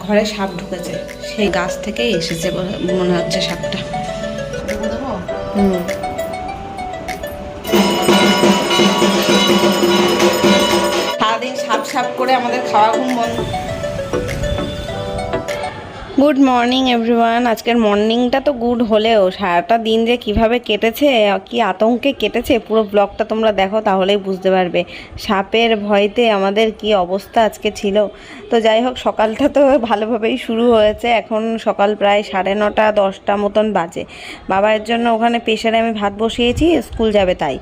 ঘরে সাপ ঢুকেছে সেই গাছ থেকেই এসেছে মনে হচ্ছে সাপটা। হুম। সারাদিন সাপ সাপ করে আমাদের খাওয়া ঘুম বন্ধ। গুড মর্নিং এভরিওয়ান আজকের মর্নিংটা তো গুড হলেও সারাটা দিন যে কীভাবে কেটেছে, কি আতঙ্কে কেটেছে, পুরো ব্লগটা তোমরা দেখো, তাহলেই বুঝতে পারবে। সাপের ভয়তে আমাদের কি অবস্থা আজকে ছিল। তো যাই হোক, সকালটা তো ভালোভাবেই শুরু হয়েছে। এখন সকাল প্রায় সাড়ে নটা, দশটা মতন বাজে। বাবার জন্য ওখানে প্রেশারে আমি ভাত বসিয়েছি স্কুল যাবে তাই।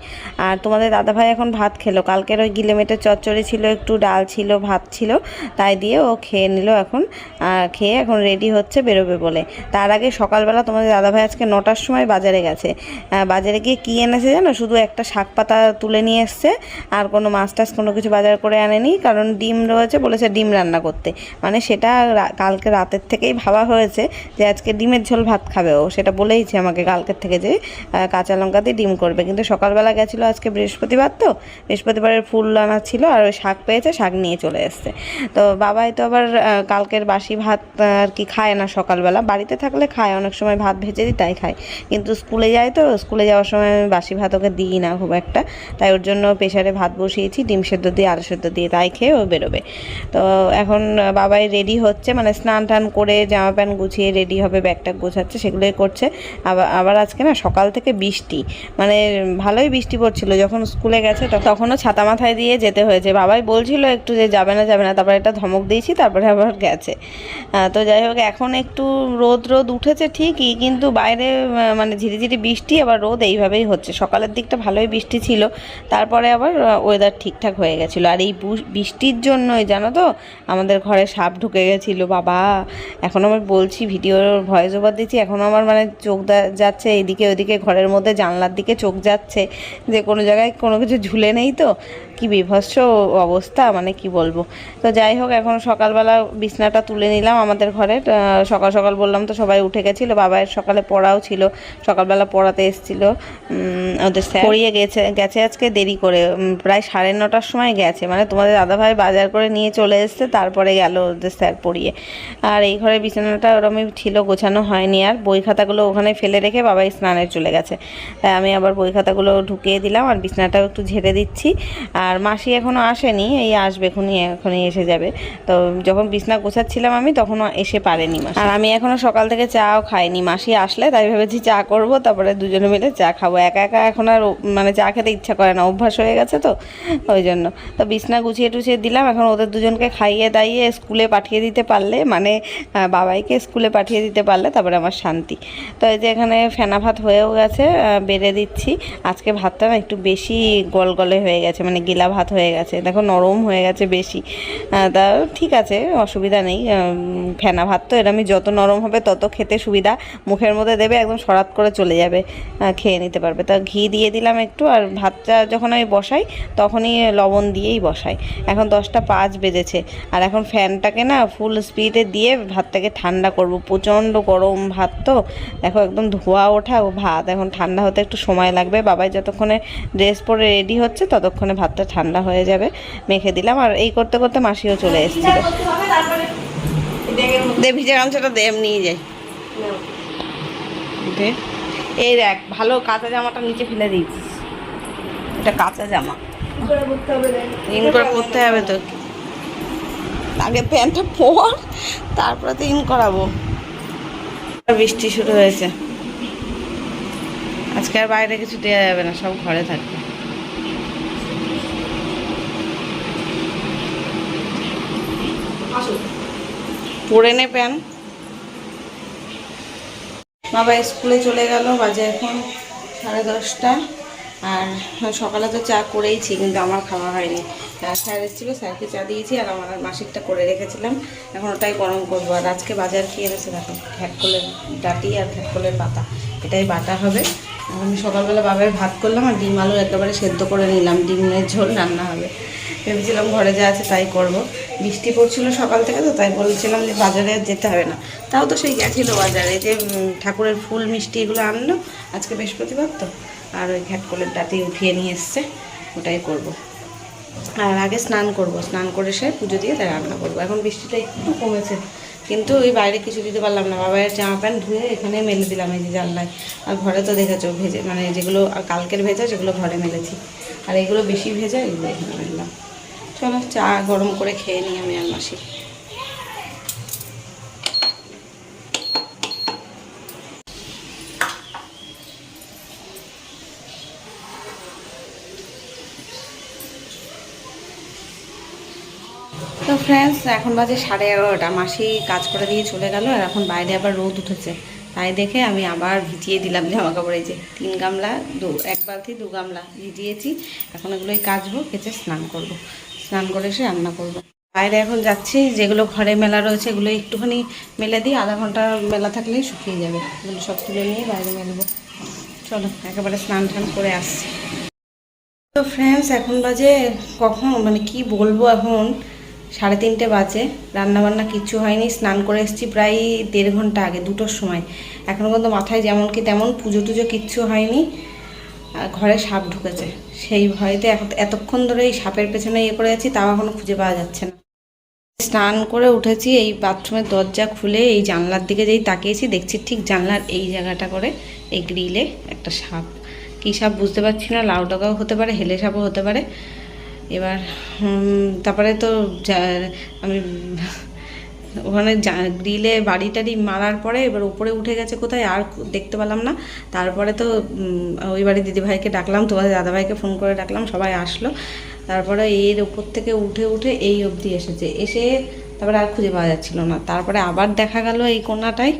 আর তোমাদের দাদাভাই এখন ভাত খেলো। কালকের ওই গিলেমেটের চচ্চড়ি ছিল, একটু ডাল ছিল, ভাত ছিল, তাই দিয়ে ও খেয়ে নিল এখন। আর খেয়ে এখন রেডি হচ্ছে বেরোবে বলে। তার আগে সকালবেলা তোমাদের দাদাভাই আজকে নটার সময় বাজারে গেছে। বাজারে গিয়ে কী এনেছে জানো? শুধু একটা শাক পাতা তুলে নিয়ে এসছে, আর কোনো মাছ টাছ কোনো কিছু বাজার করে আনেনি, কারণ ডিম রয়েছে বলেছে ডিম রান্না করতে। মানে সেটা কালকে রাতের থেকেই ভাবা হয়েছে যে আজকে ডিমের ঝোল ভাত খাবে ও। সেটা বলেইছে আমাকে কালকের থেকে যে কাঁচা লঙ্কা দিয়ে ডিম করবে। কিন্তু সকালবেলা গেছিল আজকে বৃহস্পতিবার তো, বৃহস্পতিবারের ফুল আনা ছিল আর ওই শাক পেয়েছে, শাক নিয়ে চলে এসছে। তো বাবাই তো আবার কালকের বাসি ভাত আর কি খায় না সকালবেলা। বাড়িতে থাকলে খায়, অনেক সময় ভাত ভেজে দিই, তাই খায়। কিন্তু স্কুলে যায় তো, স্কুলে যাওয়ার সময় আমি বাসি ভাত ওকে দিই না খুব একটা। তাই ওর জন্য প্রেশারে ভাত বসিয়েছি, ডিম সেদ্ধ দিয়ে, আলু সেদ্ধ দিয়ে, তাই খেয়ে ও বেরোবে। তো এখন বাবাই রেডি হচ্ছে মানে স্নান টান করে জামা প্যান্ট গুছিয়ে রেডি হবে, ব্যাগটা গোছাচ্ছে, সেগুলোই করছে। আবার আবার আজকে না সকাল থেকে বৃষ্টি। মানে ভালোই বৃষ্টি পড়ছিল, যখন স্কুলে গেছে তখনও ছাতা মাথায় দিয়ে যেতে হয়েছে। বাবাই বলছিল একটু যে যাবে না যাবে না, তারপরে একটা ধমক দিয়েছি, তারপরে আবার গেছে। তো যাই হোক এখন একটু রোদ রোদ উঠেছে ঠিকই, কিন্তু বাইরে মানে ঝিরিঝিরি বৃষ্টি, আবার রোদ এইভাবেই হচ্ছে। সকালের দিকটা ভালোই বৃষ্টি ছিল, তারপরে আবার ওয়েদার ঠিকঠাক হয়ে গেছিল। আর এই বৃষ্টির জন্যই, জানো তো, আমাদের ঘরে সাপ ঢুকে গেছিল, বাবা। এখন আমার বলছি ভিডিওর ভয়েস ওভার দিচ্ছি, এখন আমার মানে চোখ যাচ্ছে, এইদিকে ওইদিকে, ঘরের মধ্যে জানলার দিকে চোখ যাচ্ছে। যে কোনো জায়গায় কোনো কিছু ঝুলে নেই তো। কি বিভৎস অবস্থা মানে কি বলব। তো যাই হোক এখন সকালবেলা বিছনাটা তুলে নিলাম আমাদের ঘরে। সকাল সকাল বললাম তো সবাই উঠে গেছিল বাবার সকালে পড়াও ছিল সকালবেলা পড়াতে এসেছিল। ওদের স্যার পড়িয়ে গেছে। গেছে আজকে দেরি করে প্রায় সাড়ে নটার সময় গেছে। মানে তোমাদের দাদাভাই বাজার করে নিয়ে চলে এসছে তারপরে গেল ওদের স্যার পড়িয়ে। আর এই ঘরের বিছানাটা ওরমই ছিল গোছানো হয়নি আর। বই খাতাগুলো ওখানে ফেলে রেখে বাবাই স্নানে চলে গেছে। তাই আমি আবার বই খাতাগুলো ঢুকিয়ে দিলাম আর বিছানাটাও একটু ঝেড়ে দিচ্ছি। আর মাসি এখনও আসেনি, এই আসবে এখনই এখনই এসে যাবে। তো যখন বিছনা গোছাচ্ছিলাম আমি, তখনও এসে পারেনি মাসি। আর আমি এখনও সকাল থেকে চাও খাইনি। মাসি আসলে, তাই ভেবেছি চা করব, তারপরে দুজনে মিলে চা খাব। একা একা এখন আর মানে চা খেতে ইচ্ছা করে না, অভ্যাস হয়ে গেছে তো, ওই জন্য। তো বিছনা গুছিয়ে টুছিয়ে দিলাম, এখন ওদের দুজনকে খাইয়ে দাইয়ে স্কুলে পাঠিয়ে দিতে পারলে মানে বাবাইকে স্কুলে পাঠিয়ে দিতে পারলে, তারপরে আমার শান্তি। তো এই যে এখানে ফেনা ভাত হয়েও গেছে বেড়ে দিচ্ছি। আজকে ভাতটা একটু বেশি গলগলে হয়ে গেছে মানে গিলা ভাত হয়ে গেছে। দেখো নরম হয়ে গেছে বেশি। তা ঠিক আছে, অসুবিধা নেই। ফেনা ভাত তো এরমই, যত নরম হবে তত খেতে সুবিধা। মুখের মধ্যে দেবে, একদম সরাত করে চলে যাবে। খেয়ে নিতে পারবে। তা ঘি দিয়ে দিলাম একটু, আর ভাতটা যখন আমি বসাই, তখনই লবণ দিয়েই বসাই। এখন দশটা পাঁচ বেজেছে। আর এখন ফ্যানটাকে না ফুল স্পিডে দিয়ে ভাতটাকে ঠান্ডা করব। প্রচণ্ড গরম ভাত তো। দেখো একদম ধোয়া ওঠা ভাত। এখন ঠান্ডা হতে একটু সময় লাগবে। বাবাই যতক্ষণে ড্রেস পরে রেডি হচ্ছে, ততক্ষণে ভাতটা ঠান্ডা হয়ে যাবে, মেখে দিলাম। আর এই করতে করতে মাসিও চলে এসেছিল। দে গামছাটা দে নিয়ে যাই। এই দেখ, ভালো কাঁচা জামাটা নিচে ফেলে দিয়েছিস। এটা কাঁচা জামা। ইন করে পরতে হবে তো। আগে প্যান্টটা পর, তারপরে তো ইন করাবো। বৃষ্টি শুরু হয়েছে। আজকে আর বাইরে কিছু দেওয়া যাবে না, সব ঘরে থাকবে। পরে নে প্যান। বাবা স্কুলে চলে গেল, বাজে এখন সাড়ে দশটা। আর সকালে তো চা করেইছি, কিন্তু আমার খাওয়া হয়নি। স্যার এসেছিল, স্যারকে চা দিয়েছি, আর আমার মাসিকটা করে রেখেছিলাম। এখন ওটাই গরম করব। আর আজকে বাজার খেয়ে এনেছে দেখো? ঘ্যাটকলের ডাটি আর ঘ্যাটকলের পাতা। এটাই বাটা হবে। আমি সকালবেলা বাবার ভাত করলাম, আর ডিম আলু একেবারে সেদ্ধ করে নিলাম। ডিমের ঝোল রান্না হবে। ভেবেছিলাম ঘরে যা আছে তাই করব। বৃষ্টি পড়ছিল সকাল থেকে তো, তাই বলছিলাম যে বাজারে যেতে হবে না। তাও তো সেই গেছিল বাজারে যে ঠাকুরের ফুল, মিষ্টি এগুলো আনলো, আজকে বৃহস্পতিবার তো, আর ওই ঘ্যাটকলের ডাটি উঠিয়ে নিয়ে এসছে, ওটাই করব। আর আগে স্নান করব, স্নান করে সে পুজো দিয়ে তাই রান্না করব। এখন বৃষ্টিটা একটু কমেছে, কিন্তু ওই বাইরে কিছু দিতে পারলাম না বাবার জামা প্যান্ট ধুয়ে এখানে মেলে দিলাম এই যে জানলায়। আর ঘরে তো দেখেছ ভেজে মানে যেগুলো, কালকের ভেজা সেগুলো ঘরে মেলেছি। আর এগুলো বেশি ভেজা, এগুলো এখানে মেললাম। চলো, চা গরম করে খেয়ে নিই আমি আর মাসি। তো ফ্রেন্ডস এখন বাজে সাড়ে এগারোটা। মাসি কাজ করে দিয়ে চলে গেল আর এখন বাইরে আবার রোদ উঠেছে। তাই দেখে আমি আবার ভিজিয়ে দিলাম জামা কাপড় যে তিন গামলা, দু এক বালতি দু গামলা ভিজিয়েছি। এখন এগুলোই কাচবো, কেচে স্নান করব। স্নান করে এসে রান্না করব। বাইরে এখন যাচ্ছি, যেগুলো ঘরে মেলা রয়েছে এগুলো একটুখানি মেলে দিই, আধা ঘণ্টা মেলা থাকলেই শুকিয়ে যাবে। এগুলো সব তুলে নিয়ে বাইরে মেলবো। চলো, একেবারে স্নান টান করে আসছি। তো ফ্রেন্ডস এখন বাজে কখন? মানে কি বলব এখন? সাড়ে তিনটে বাজে রান্না বান্না কিচ্ছু হয়নি, স্নান করে এসেছি প্রায় দেড় ঘণ্টা আগে, দুটোর সময়। এখনও পর্যন্ত মাথায় যেমন কি তেমন পুজো টুজো কিচ্ছু হয়নি। ঘরে সাপ ঢুকেছে। সেই ভয়তে এতক্ষণ ধরে এই সাপের পেছনে ইয়ে করে যাচ্ছি তাও এখনও খুঁজে পাওয়া যাচ্ছে না। স্নান করে উঠেছি, এই বাথরুমের দরজা খুলে এই জানলার দিকে যেই তাকিয়েছি, দেখছি ঠিক জানলার এই জায়গাটা করে, এই গ্রিলে একটা সাপ। কী সাপ বুঝতে পারছি না, লাউ ডগাও হতে পারে, হেলে সাপও হতে পারে। এবার তারপরে তো আমি ওখানে গ্রিলে বাড়ি টাড়ি মারার পরে এবার উপরে উঠে গেছে কোথায় আর দেখতে পেলাম না। তারপরে তো ওই বাড়ি দিদিভাইকে ডাকলাম, তোমাদের দাদাভাইকে ফোন করে ডাকলাম, সবাই আসলো। তারপরে এর উপর থেকে উঠে উঠে এই অবধি এসেছে। এসে তারপরে আর খুঁজে পাওয়া যাচ্ছিল না। তারপরে আবার দেখা গেল এই কোনাটায়।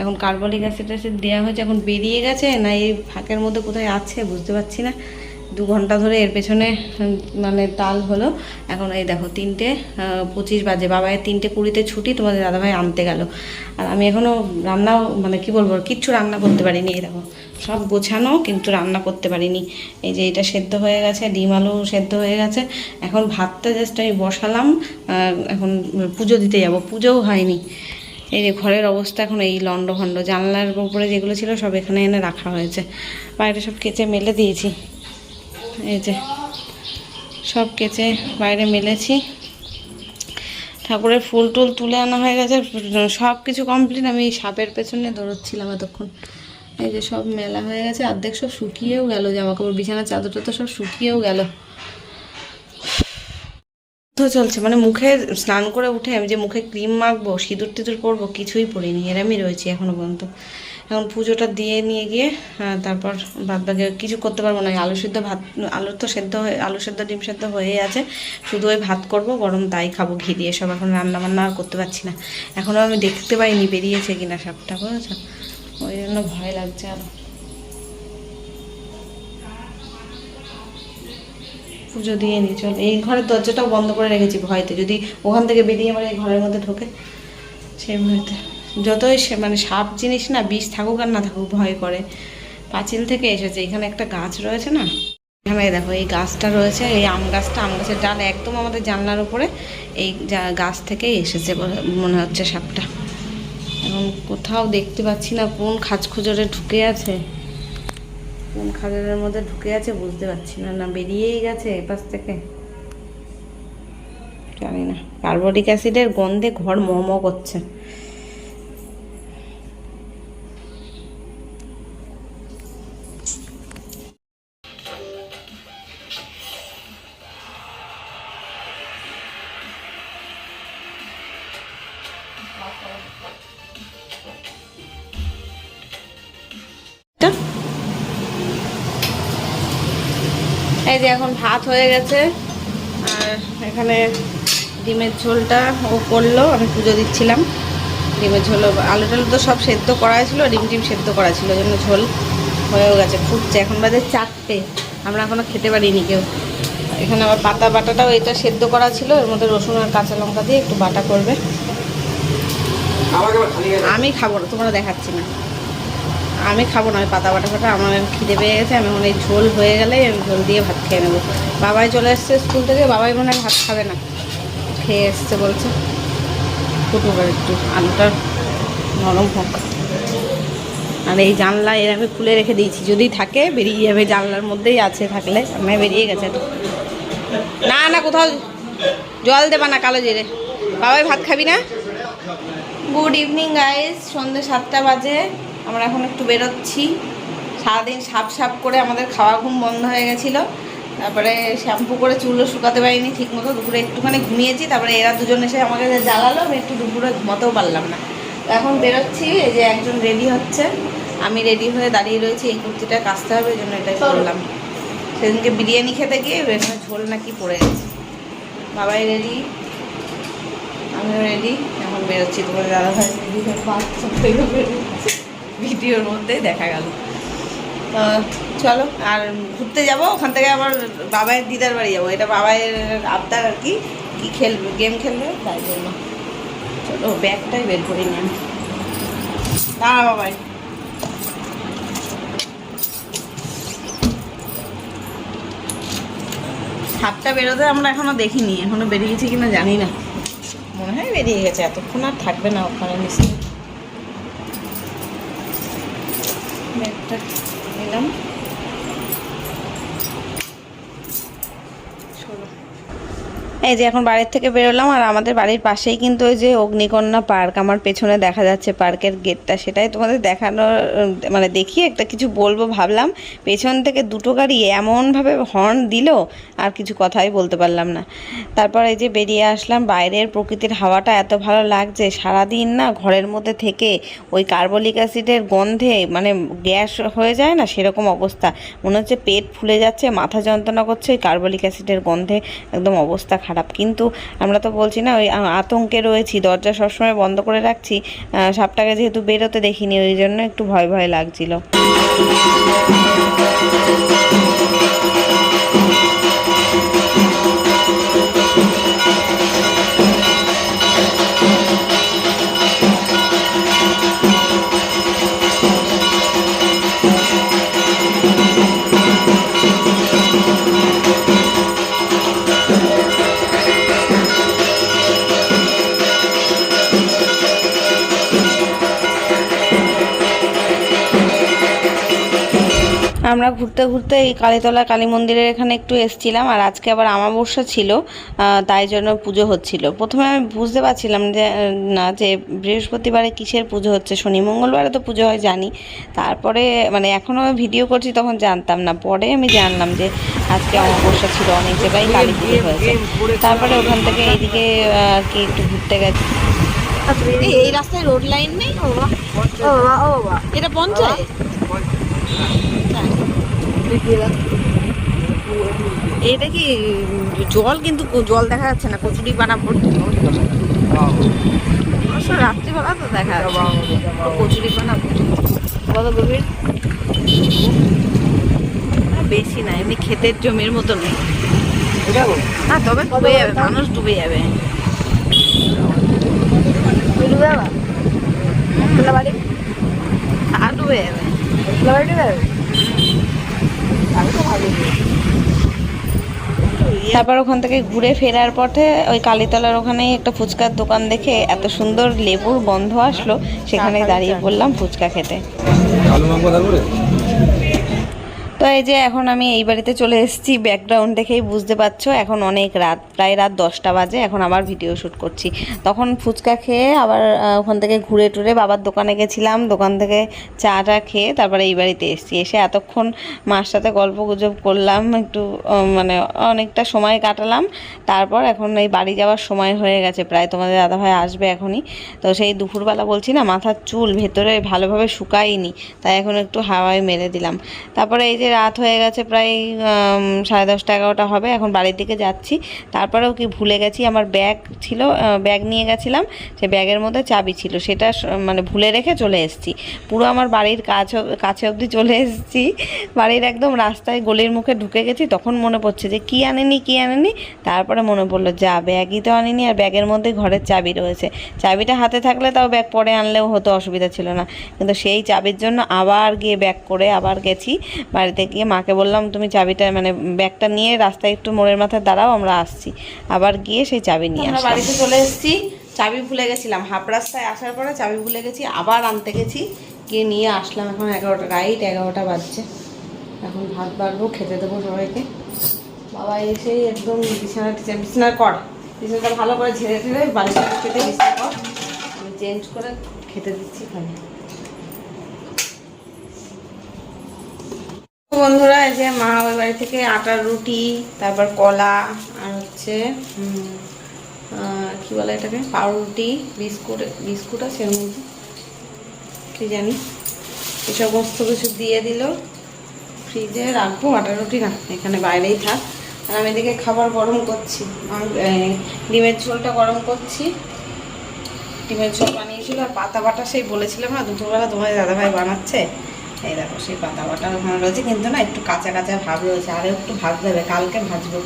এখন কার্বলিক অ্যাসিড অ্যাসিড দেওয়া হয়েছে, এখন বেরিয়ে গেছে, না এই ফাঁকের মধ্যে কোথায় আছে বুঝতে পারছি না। দু ঘণ্টা ধরে এর পেছনে মানে তাল হলো। এখন এই দেখো, তিনটে পঁচিশ বাজে। বাবায়ের তিনটে কুড়িতে ছুটি, তোমাদের দাদাভাই আনতে গেল। আর আমি এখনও রান্নাও মানে কি বলব, কিচ্ছু রান্না করতে পারিনি, এই দেখো। সব গোছানো, কিন্তু রান্না করতে পারিনি। এই যে এটা সেদ্ধ হয়ে গেছে, ডিম আলু সেদ্ধ হয়ে গেছে। এখন ভাতটা জাস্ট আমি বসালাম এখন পুজো দিতে যাব। পুজোও হয়নি। এই যে ঘরের অবস্থা এখন এই লন্ড ভন্ড জানলার উপরে যেগুলো ছিল, সব এখানে এনে রাখা হয়েছে। বাইরে সব কেচে মেলে দিয়েছি। এই যে সব কেচে বাইরে মেলেছি। ঠাকুরের ফুল টুল তুলে আনা হয়ে গেছে। সব কিছু কমপ্লিট আমি সাপের পেছনে দৌড়চ্ছিলাম এতক্ষণ। এই যে সব মেলা হয়ে গেছে। অর্ধেক সব শুকিয়েও গেল। জামা কাপড় বিছানার চাদরটা তো সব শুকিয়েও গেল। তো চলছে। মানে মুখে স্নান করে উঠে আমি যে মুখে ক্রিম মাখবো, সিঁদুর টিঁদুর পরবো, কিছুই পরিনি। এরমই রয়েছি এখনও পর্যন্ত। এখন পুজোটা দিয়ে নিয়ে গিয়ে তারপর বাদ বাকি কিছু করতে পারব না। আলু সিদ্ধ ভাত, আলু তো সেদ্ধ হয়ে, আলু সেদ্ধ, ডিম সেদ্ধ হয়েই আছে। শুধু ওই ভাত করব, গরম তাই খাব ঘি দিয়ে। সব এখন রান্না বান্না আর করতে পারছি না। এখনও আমি দেখতে পাইনি বেরিয়েছে কিনা সাপটা বুঝেছ? ওই জন্য ভয় লাগছে আরও। পুজো দিয়ে নি চল। এই ঘরের দরজাটাও বন্ধ করে রেখেছি ভয়তে। যদি ওখান থেকে বেরিয়ে আমার এই ঘরের মধ্যে ঢোকে সেই ভয়তে যতই সে মানে সাপ জিনিস না, বিষ থাকুক আর না থাকুক, ভয় করে। পাঁচিল থেকে এসেছে। এখানে একটা গাছ রয়েছে না? এখানে দেখো, এই গাছটা রয়েছে, এই আম গাছটা, আম গাছের ডাল একদম আমাদের জানলার উপরে। এই গাছ থেকেই এসেছে মনে হচ্ছে সাপটা। এখন কোথাও দেখতে পাচ্ছি না কোন খাঁজ খুজরে ঢুকে আছে। কোন খাজারের মধ্যে ঢুকে আছে বুঝতে পারছি না। না, বেরিয়েই গেছে এপাশ থেকে। জানি না। কার্বলিক অ্যাসিডের গন্ধে ঘর মম করছে। হয়ে গেছে। আর এখানে ডিমের ঝোলটা ও করল আমি পুজো দিচ্ছিলাম। ডিমের ঝোল আলু টালু তো সব সেদ্ধ করা ছিল ডিম টিম সেদ্ধ করা ছিল ওই জন্য ঝোল হয়েও গেছে ফুটছে। এখন বাজে চারটে আমরা এখনও খেতে পারিনি কেউ। এখানে আবার পাতা বাটাটাও এটা সেদ্ধ করা ছিল এর মধ্যে রসুন আর কাঁচা লঙ্কা দিয়ে একটু বাটা করবে। আমি খাব না তোমরা দেখাচ্ছি না। আমি খাব না ওই পাতা বাটা ফাটা, আমার খিদে পেয়ে গেছে, আমি এই ঝোল হয়ে গেলে আমি ঝোল দিয়ে ভাত খেয়ে নেব। বাবাই চলে এসছে স্কুল থেকে, বাবাই মনে হয় ভাত খাবে না। খেয়ে এসছে বলছে ফুটুক আর একটু, আলুটা নরম হোক। আর এই জানলা এর আমি খুলে রেখে দিয়েছি, যদি থাকে বেরিয়ে যাবে, জানলার মধ্যেই আছে থাকলে, আমি বেরিয়ে গেছে। না না, কোথাও জল দেবা না কালো জিরে। বাবাই ভাত খাবি না? গুড ইভিনিং গাইস সন্ধ্যে সাতটা বাজে। আমরা এখন একটু বেরোচ্ছি। সারাদিন সাপ সাপ করে আমাদের খাওয়া ঘুম বন্ধ হয়ে গেছিল। তারপরে শ্যাম্পু করে চুলও শুকাতে পারিনি ঠিক মতো দুপুরে একটুখানি ঘুমিয়েছি। তারপরে এরা দুজন এসে আমাকে যে জ্বালালো আমি একটু দুপুরে ঘুমাতেও পারলাম না। তো এখন বেরোচ্ছি এই যে একজন রেডি হচ্ছে। আমি রেডি হয়ে দাঁড়িয়ে রয়েছি এই কুর্তিটা কাচতে হবে এই জন্য এটাই করলাম সেদিনকে বিরিয়ানি খেতে গিয়ে এখানে ঝোল নাকি পড়ে গেছে। বাবাই রেডি আমিও রেডি এখন বেরোচ্ছি তোমার দাদা ভাই রেডি বাচ্চা ভিডিওর মধ্যে দেখা গেল। চলো, আর ঘুরতে যাব, ওখান থেকে আবার বাবাইয়ের দিদার বাড়ি যাব। এটা বাবাইয়ের আবদার আর কি কি খেলবে গেম খেলবে? তাই জন্য। চলো, ব্যাগটাই বের করি নি দাঁড়া বাবাই। সাতটা বেরোতে আমরা এখনও দেখিনি, এখনও বেরিয়েছি কিনা জানি না। মনে হয় বেরিয়ে গেছে, এতক্ষণ আর থাকবে না ওখানে নিশ্চয়ই। ব্যাগটা নিলাম চলো। এই যে এখন বাড়ির থেকে বেরোলাম আর আমাদের বাড়ির পাশেই কিন্তু ওই যে অগ্নিকন্যা পার্ক। আমার পেছনে দেখা যাচ্ছে পার্কের গেটটা, সেটাই তোমাদের দেখানোর মানে দেখিয়ে একটা কিছু বলব ভাবলাম। পেছন থেকে দুটো গাড়ি এমনভাবে হর্ন দিল, আর কিছু কথাই বলতে পারলাম না। তারপর এই যে বেরিয়ে আসলাম, বাইরের প্রকৃতির হাওয়াটা এত ভালো লাগছে, সারাদিন না ঘরের মধ্যে থেকে ওই কার্বলিক অ্যাসিডের গন্ধে মানে গ্যাস হয়ে যায় না, সেরকম অবস্থা। মনে হচ্ছে পেট ফুলে যাচ্ছে, মাথা যন্ত্রণা করছে, ওই কার্বলিক অ্যাসিডের গন্ধে একদম অবস্থা খারাপ। কিন্তু আমরা তো বলছি না, ওই আতঙ্কে রয়েছি, দরজা সবসময় বন্ধ করে রাখছি সাপটাকে যেহেতু বেরোতে দেখিনি, ওই জন্য একটু ভয় ভয় লাগছিল। ঘুরতে ঘুরতে এই কালীতলা কালী মন্দিরের এখানে একটু এসছিলাম, আর আজকে আবার আমাবস্যা ছিল তাই জন্য পুজো হচ্ছিল। প্রথমে আমি বুঝতে পারছিলাম যে না, যে বৃহস্পতিবারে কিসের পুজো হচ্ছে, শনি মঙ্গলবারে তো পুজো হয়, জানি। তারপরে মানে এখনও ভিডিও করছি, তখন জানতাম না। পরে আমি জানলাম যে, আজকে অমাবস্যা ছিল অনেক জায়গায় কালী পুজো হয়েছে। তারপরে ওখান থেকে এইদিকে আর কি একটু ঘুরতে গেছি। এই রাস্তায় রোড লাইন নেই? ও এটা পঞ্চায়েত? এটা কি জল কিন্তু জল দেখা যাচ্ছে না কচুরি পানা পড়ছে রাত্রিবেলা তো দেখা যাচ্ছে। কচুরি পানা কত গভীর? বেশি না এমনি ক্ষেতের জমির মতো নেই। না তবে ডুবে যাবে মানুষ ডুবে যাবে। আর ডুবে যাবে? তারপর ওখান থেকে ঘুরে ফেরার পথে ওই কালীতলার ওখানেই একটা ফুচকার দোকান দেখে এত সুন্দর লেবুর বন্ধ আসলো সেখানে দাঁড়িয়ে বললাম ফুচকা খেতে। তো এই যে এখন আমি এই বাড়িতে চলে এসেছি ব্যাকগ্রাউন্ড দেখেই বুঝতে পারছ, এখন অনেক রাত, প্রায় রাত দশটা বাজে, এখন আবার ভিডিও শ্যুট করছি। তখন ফুচকা খেয়ে আবার ওখান থেকে ঘুরে টুরে বাবার দোকানে গেছিলাম, দোকান থেকে চা টা খেয়ে তারপরে এই বাড়িতে এসেছি। এসে এতক্ষণ মার সাথে গল্প গুজব করলাম, একটু মানে অনেকটা সময় কাটালাম। তারপর এখন এই বাড়ি যাওয়ার সময় হয়ে গেছে, প্রায় তোমাদের দাদাভাই আসবে এখনই। তো সেই দুপুরবেলা বলছি না, মাথার চুল ভেতরে ভালোভাবে শুকায়নি, তাই এখন একটু হাওয়ায় মেরে দিলাম। তারপরে এই যে রাত হয়ে গেছে প্রায় সাড়ে দশটা, এগারোটা হবে, এখন বাড়ির দিকে যাচ্ছি। তারপরেও কি ভুলে গেছি, আমার ব্যাগ ছিল ব্যাগ নিয়ে গেছিলাম, সে ব্যাগের মধ্যে চাবি ছিল, সেটা মানে ভুলে রেখে চলে এসেছি। পুরো আমার বাড়ির কাছ, কাছে অবধি চলে এসেছি। বাড়ির একদম রাস্তায় গলির মুখে ঢুকে গেছি, তখন মনে পড়ছে যে, কি আনেনি কি আনেনি? তারপরে মনে পড়ল, যা, ব্যাগই তো আনিনি, আর ব্যাগের মধ্যে ঘরের চাবি রয়েছে। চাবিটা হাতে থাকলে তাও ব্যাগ পরে আনলেও হতো, অসুবিধা ছিল না। কিন্তু সেই চাবির জন্য আবার গিয়ে ব্যাগ করে আবার গেছি। বাড়িতে গিয়ে মাকে বললাম তুমি চাবিটা মানে ব্যাগটা নিয়ে রাস্তায় একটু মোড়ের মাথায় দাঁড়াও আমরা আসছি। আবার গিয়ে সেই চাবি নিয়ে আমরা বাড়িতে চলে এসেছি চাবি ভুলে গেছিলাম। হাফ রাস্তায় আসার পরে চাবি ভুলে গেছি আবার আনতে গেছি। গিয়ে নিয়ে আসলাম এখন এগারোটা রাইট এগারোটা বাজছে। এখন ভাত বাড়বো খেতে দেবো সবাইকে। বাবা এসেই একদম বিছানা টিছানা বিছানা কর। বিছানাটা ভালো করে ঝেড়ে ঝেড়ে বালিশটা খেতে বিছানা কর। আমি চেঞ্জ করে খেতে দিচ্ছি খালি বন্ধুরা, এই যে মা ওই বাড়ি থেকে আটার রুটি, তারপর কলা, আর হচ্ছে কি বলে এটাকে? পাউরুটি, বিস্কুট বিস্কুট আছে মধ্যে? কি জানি? এই সমস্ত কিছু দিয়ে দিল। ফ্রিজে রাখব, আটার রুটি না, এখানে বাইরেই থাক। আর আমি এদিকে খাবার গরম করছি। ডিমের ঝোলটা গরম করছি। ডিমের ঝোল বানিয়েছিল আর পাতা বাটা সেই বলেছিলাম না, দুপুরবেলা তোমাদের দাদাভাই বানাচ্ছে। এই দেখো, সেই পাতা বাটা ওখানে রয়েছে, কিন্তু না একটু কাঁচা কাঁচা ভাব রয়েছে আরও একটু ভাজতে হবে কালকে ভাজবো।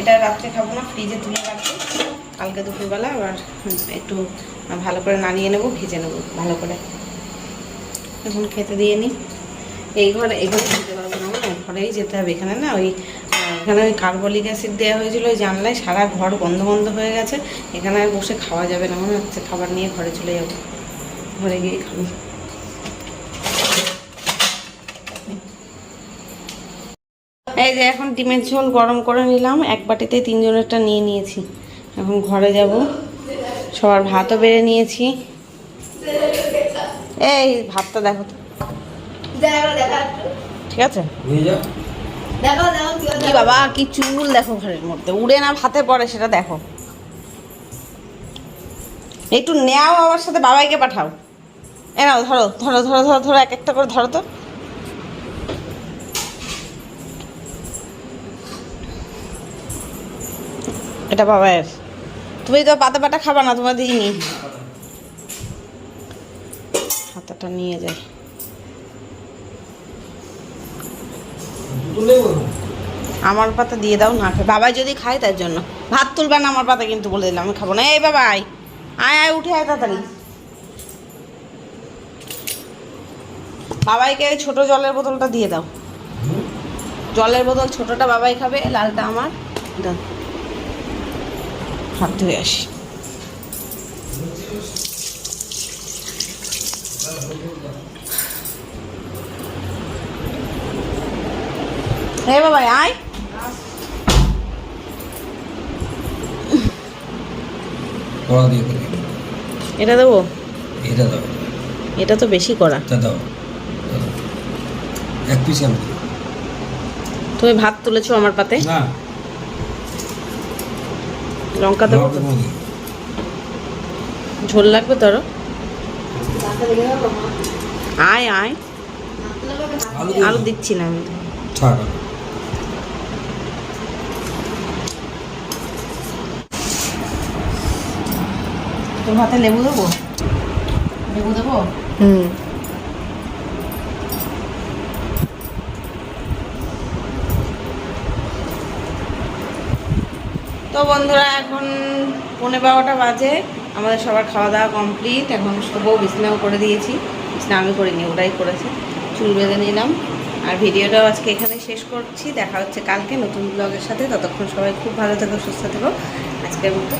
এটা রাত্রে খাব না, ফ্রিজে তুলে রাখব। কালকে দুপুরবেলা আবার একটু ভালো করে নাড়িয়ে নেব, ভেজে নেব, ভালো করে। এখন খেতে দিয়ে নিই। এই ঘরে এখানে যেতে পারব না মানে ঘরেই যেতে হবে। এখানে না ওই এখানে ওই কার্বলিক অ্যাসিড দেওয়া হয়েছিল ওই জানলায়, সারা ঘর বন্ধ বন্ধ হয়ে গেছে। এখানে আর বসে খাওয়া যাবে না, মনে হচ্ছে খাবার নিয়ে ঘরে চলে যাব। ঘরে গিয়ে খাব। এই যে এখন ডিমের ঝোল গরম করে নিলাম। এক বাটিতে তিনজনেরটা নিয়ে নিয়েছি। এখন ঘরে যাব। সবার ভাতও বেড়ে নিয়েছি। এই ভাতটা দেখো তো। ঠিক আছে? নিয়ে যাও। দেখো দেখো কি কি বাবা কি চুল দেখো ঘরের মধ্যে। উড়ে না ভাতে পড়ে সেটা দেখো। একটু নেও আমার সাথে বাবাইকে পাঠাও। এ নাও ধরো ধরো ধরো ধরো ধরো এক একটা করে ধরো তো। এটা বাবাইয়ের তুমি তো পাতা পাতা খাবা না তোমার দিইনি। হাতাটা নিয়ে যাই। আমার পাতা দিয়ে দাও না বাবাই যদি খায় তার জন্য। ভাত তুলবে না আমার পাতা কিন্তু বলে দিলাম আমি খাব না। এই বাবাই আয় আয় উঠে আয় তাড়াতাড়ি। বাবাইকে ছোট জলের বোতলটা দিয়ে দাও। জলের বোতল ছোটটা বাবাই খাবে লালটা আমার। দাও। হাত ধুয়ে আসি। হে বাবাই আয়। কড়া দিয়ে করে। এটা দেবো? এটা দাও। এটা তো বেশি করা এটা দাও। এক পিস আমি তুমি ভাত তুলেছো আমার পাতে? না। লঙ্কা দেবো। ঝোল লাগবে তোর। আয় আয়। আলু। দিচ্ছি না আমি। তোর ভাতে লেবু দেবো? লেবু দেবো? হুম। তো বন্ধুরা, এখন পনেরো বারোটা বাজে। আমাদের সবার খাওয়া দাওয়া কমপ্লিট এখন শুভ বিছনাও করে দিয়েছি। বিছনা আমি করিনি, ওটাই করেছে। চুল বেঁধে নিলাম। আর ভিডিওটাও আজকে এখানে শেষ করছি। দেখা হচ্ছে কালকে নতুন ব্লগের সাথে। ততক্ষণ সবাই খুব ভালো থেকো, সুস্থ থেকো। আজকের মতো।